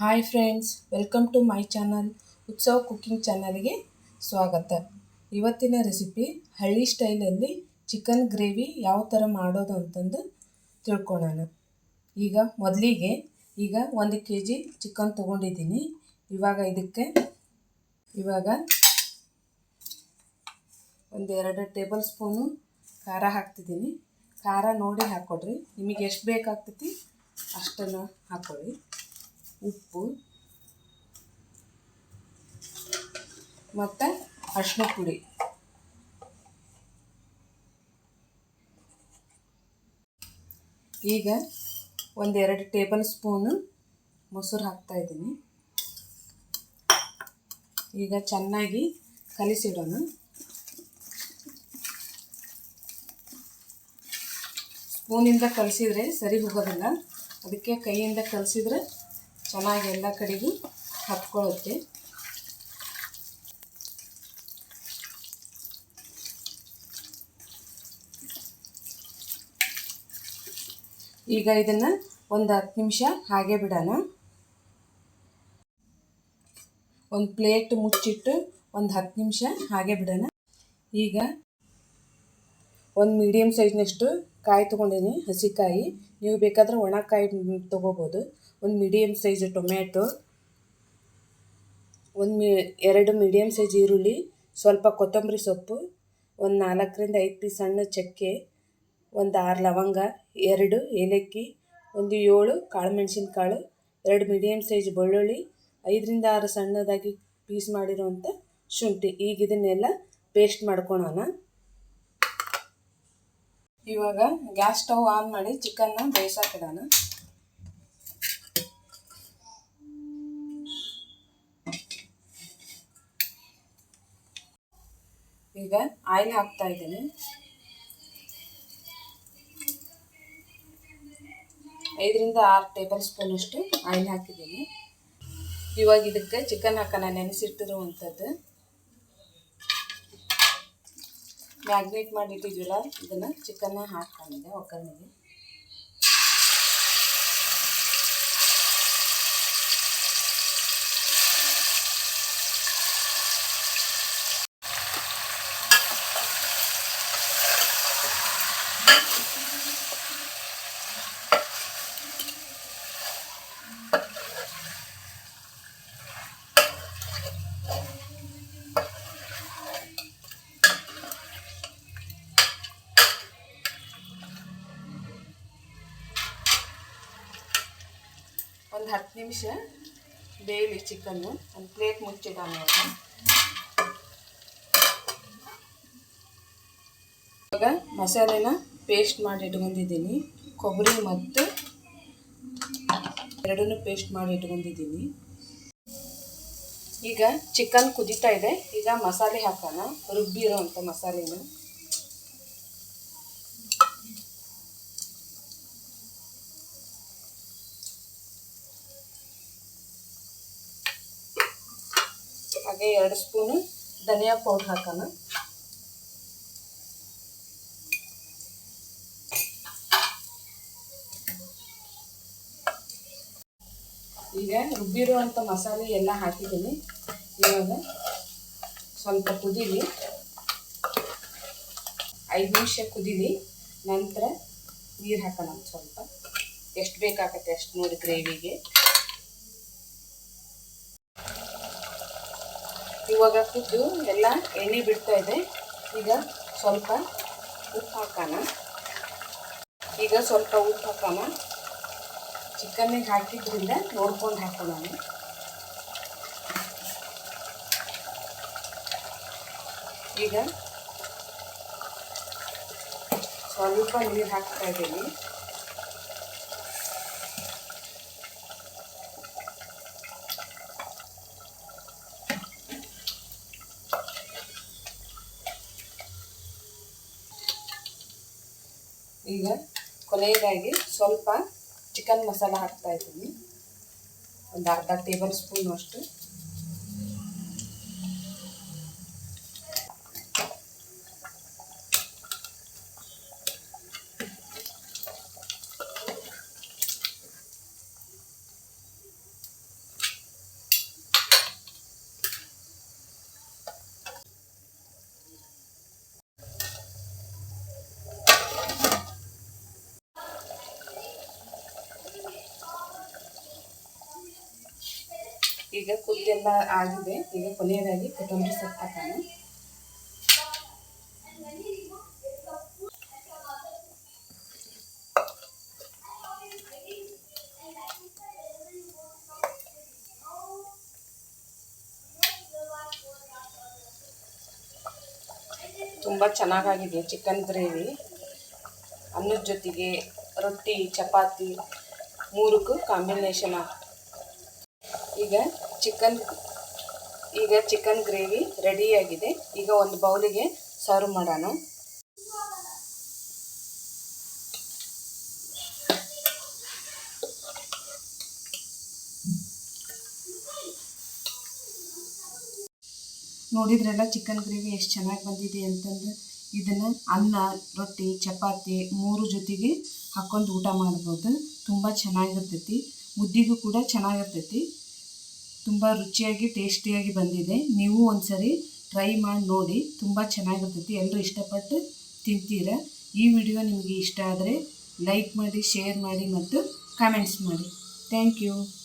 Hi friends welcome to my channel Utsava cooking ಚಾನಲ್ಗೆ ಸ್ವಾಗತ. ಇವತ್ತಿನ ರೆಸಿಪಿ ಹಳ್ಳಿ ಸ್ಟೈಲಲ್ಲಿ ಚಿಕನ್ ಗ್ರೇವಿ ಯಾವ ಥರ ಮಾಡೋದು ಅಂತಂದು ತಿಳ್ಕೊಳ್ಳೋಣ ಈಗ ಮೊದಲಿಗೆ ಈಗ ಒಂದು ಕೆ ಜಿ ಚಿಕನ್ ತೊಗೊಂಡಿದ್ದೀನಿ. ಇವಾಗ ಇದಕ್ಕೆ ಇವಾಗ ಒಂದೆರಡು ಟೇಬಲ್ ಸ್ಪೂನು ಖಾರ ಹಾಕ್ತಿದ್ದೀನಿ. ಖಾರ ನೋಡಿ ಹಾಕ್ಕೊಡ್ರಿ ನಿಮಗೆ ಎಷ್ಟು ಬೇಕಾಗ್ತೈತಿ ಅಷ್ಟನ್ನು ಹಾಕ್ಕೊಳ್ಳಿ ಉಪ್ಪು, ಮತ್ತು ಅರಿಶಿನ ಪುಡಿ. ಈಗ ಒಂದೆರಡು ಟೇಬಲ್ ಸ್ಪೂನು ಮೊಸರು ಹಾಕ್ತಾಯಿದ್ದೀನಿ ಈಗ ಚೆನ್ನಾಗಿ ಕಲಿಸಿಡೋಣ. ಸ್ಪೂನಿಂದ ಕಲಿಸಿದ್ರೆ ಸರಿ ಹೋಗೋದಿಲ್ಲ. ಅದಕ್ಕೆ ಕೈಯಿಂದ ಕಲಿಸಿದ್ರೆ ಚೆನ್ನಾಗಿ ಎಲ್ಲ ಕಡೆಗೂ ಹತ್ಕೊಳ್ಳುತ್ತೆ. ಈಗ ಇದನ್ನು ಒಂದು ಹತ್ತು ನಿಮಿಷ ಹಾಗೆ ಬಿಡೋಣ. ಒಂದು ಪ್ಲೇಟ್ ಮುಚ್ಚಿಟ್ಟು ಒಂದು ಹತ್ತು ನಿಮಿಷ ಹಾಗೆ ಬಿಡೋಣ. ಈಗ ಒಂದು ಮೀಡಿಯಮ್ ಸೈಜ್ನಷ್ಟು ಕಾಯಿ ತೊಗೊಂಡೀನಿ, ಹಸಿಕಾಯಿ. ನೀವು ಬೇಕಾದರೆ ಒಣಕಾಯಿ ತೊಗೋಬೋದು. ಒಂದು ಮೀಡಿಯಮ್ ಸೈಜ್ ಟೊಮ್ಯಾಟೊ. ಒಂದು ಮಿ, ಎರಡು ಮೀಡಿಯಮ್ ಸೈಜ್ ಈರುಳ್ಳಿ, ಸ್ವಲ್ಪ ಕೊತ್ತಂಬರಿ ಸೊಪ್ಪು, ಒಂದು ನಾಲ್ಕರಿಂದ ಐದು ಪೀಸ್ ಸಣ್ಣ ಚಕ್ಕೆ, ಒಂದು ಆರು ಲವಂಗ, ಎರಡು ಏಲಕ್ಕಿ, ಒಂದು ಏಳು ಕಾಳು ಎರಡು ಮೀಡಿಯಮ್ ಸೈಜ್ ಬೆಳ್ಳುಳ್ಳಿ, ಐದರಿಂದ ಆರು ಸಣ್ಣದಾಗಿ ಪೀಸ್ ಮಾಡಿರುವಂಥ ಶುಂಠಿ. ಈಗ ಇದನ್ನೆಲ್ಲ ಪೇಸ್ಟ್ ಮಾಡ್ಕೊಳೋಣ. ಇವಾಗ ಗ್ಯಾಸ್ ಸ್ಟವ್ ಆನ್ ಮಾಡಿ ಚಿಕನ್ನ ಬೇಯಿಸೋಕಿಡೋಣ ಈಗ ಆಯಿಲ್ ಹಾಕ್ತಾ ಇದ್ದೀನಿ. ಐದರಿಂದ ಆರು ಟೇಬಲ್ ಸ್ಪೂನ್ ಅಷ್ಟು ಆಯಿಲ್ ಹಾಕಿದ್ದೀನಿ. ಇವಾಗ ಇದಕ್ಕೆ ಚಿಕನ್ ಹಾಕೋಣ ನೆನೆಸಿಟ್ಟಿರುವಂಥದ್ದು. ಮ್ಯಾಗ್ನೇಟ್ ಮಾಡಿಟ್ಟಿದ್ದೀವಲ್ಲ ಇದನ್ನು ಚಿಕನ್ನ ಹಾಕ್ಕೊಂಡಿದ್ದೆ ಒಗ್ಗರಣೆಗೆ. ಒಂದು ಹತ್ತು ನಿಮಿಷ ಬೇಯಲಿ ಚಿಕನ್ನು, ಒಂದು ಪ್ಲೇಟ್ ಮುಚ್ಚಿಡೋಣ ಇವಾಗ ಮಸಾಲೆನ ಪೇಸ್ಟ್ ಮಾಡಿ ಇಟ್ಕೊಂಡಿದ್ದೀನಿ ಕೊಬ್ಬರಿ ಮತ್ತು ಎರಡನ್ನೂ ಪೇಸ್ಟ್ ಮಾಡಿ ಇಟ್ಕೊಂಡಿದ್ದೀನಿ ಈಗ ಚಿಕನ್ ಕುದೀತಾ ಇದೆ. ಈಗ ಮಸಾಲೆ ಹಾಕೋಣ. ರುಬ್ಬಿರೋ ಅಂಥ ಮಸಾಲೆನ. ಹಾಗೆ ಎರಡು ಸ್ಪೂನು ಧನಿಯಾ ಪೌಡ್ರ್ ಹಾಕೋಣ. ಈಗ ರುಬ್ಬಿರುವಂಥ ಮಸಾಲೆ ಎಲ್ಲ ಹಾಕಿದ್ದೀನಿ. ಇವಾಗ ಸ್ವಲ್ಪ ಕುದೀಲಿ. ಐದು ನಿಮಿಷ ಕುದೀಲಿ. ನಂತರ ನೀರು ಹಾಕೋಣ ಸ್ವಲ್ಪ. ಎಷ್ಟು ಬೇಕಾಗತ್ತೆ ಅಷ್ಟು ನೋಡಿ ಗ್ರೇವಿಗೆ ಇವಾಗ ಕುದ್ದು ಎಲ್ಲ ಎಣ್ಣೆ ಬಿಡ್ತಾ ಇದೆ. ಈಗ ಸ್ವಲ್ಪ ಉಪ್ಪು ಹಾಕೋಣ. ಈಗ ಸ್ವಲ್ಪ ಉಪ್ಪು ಹಾಕೋಣ. ಚಿಕನ್ನಿಗೆ ಹಾಕಿದ್ರಿಂದ ನೋಡ್ಕೊಂಡು ಹಾಕೋಣ ಈಗ ಸ್ವಲ್ಪ ನೀರು ಹಾಕ್ತಾ ಇದ್ದೀನಿ. ಈಗ ಕೊನೆಯದಾಗಿ ಸ್ವಲ್ಪ ಚಿಕನ್ ಮಸಾಲ ಹಾಕ್ತಾ ಇದ್ದೀನಿ. ಒಂದು ಅರ್ಧ ಟೇಬಲ್ ಸ್ಪೂನು ಅಷ್ಟು. ಈಗ ಕುದ್ದೆಲ್ಲ ಆಗಿದೆ. ಈಗ ಕೊನೆಯದಾಗಿ ಕೊತ್ತಂಬರಿ ಸೊಪ್ಪು ಹಾಕೋಣ. ತುಂಬ ಚೆನ್ನಾಗಾಗಿದೆ ಚಿಕನ್ ಗ್ರೇವಿ ಅನ್ನದ ಜೊತೆಗೆ ರೊಟ್ಟಿ, ಚಪಾತಿ, ಮೂರಕ್ಕೂ ಕಾಂಬಿನೇಷನ್ ಈಗ ಚಿಕನ್, ಈಗ ಚಿಕನ್ ಗ್ರೇವಿ ರೆಡಿಯಾಗಿದೆ ಈಗ ಒಂದು ಬೌಲಿಗೆ ಸರ್ವ್ ಮಾಡೋಣ. ನೋಡಿದ್ರೆಲ್ಲ ಚಿಕನ್ ಗ್ರೇವಿ ಎಷ್ಟು ಚೆನ್ನಾಗಿ ಬಂದಿದೆ ಅಂತಂದ್ರೆ ಇದನ್ನು ಅನ್ನ, ರೊಟ್ಟಿ, ಚಪಾತಿ ಮೂರು ಜೊತೆಗೆ ಹಾಕ್ಕೊಂಡು ಊಟ ಮಾಡ್ಬೋದು. ತುಂಬ ಚೆನ್ನಾಗಿರ್ತೈತಿ. ಮುದ್ದಿಗೂ ಕೂಡ ಚೆನ್ನಾಗಿರ್ತೈತಿ. ತುಂಬ ರುಚಿಯಾಗಿ, ಟೇಸ್ಟಿಯಾಗಿ ಬಂದಿದೆ. ನೀವು ಒಂದ್ಸರಿ ಟ್ರೈ ಮಾಡಿ ನೋಡಿ. ತುಂಬ ಚೆನ್ನಾಗಿರ್ತೈತಿ. ಎಲ್ಲರೂ ಇಷ್ಟಪಟ್ಟು ತಿಂತೀರ? ಈ ವಿಡಿಯೋ ನಿಮಗೆ ಇಷ್ಟ ಆದರೆ ಲೈಕ್ ಮಾಡಿ, ಶೇರ್ ಮಾಡಿ ಮತ್ತು ಕಾಮೆಂಟ್ಸ್ ಮಾಡಿ. Thank you.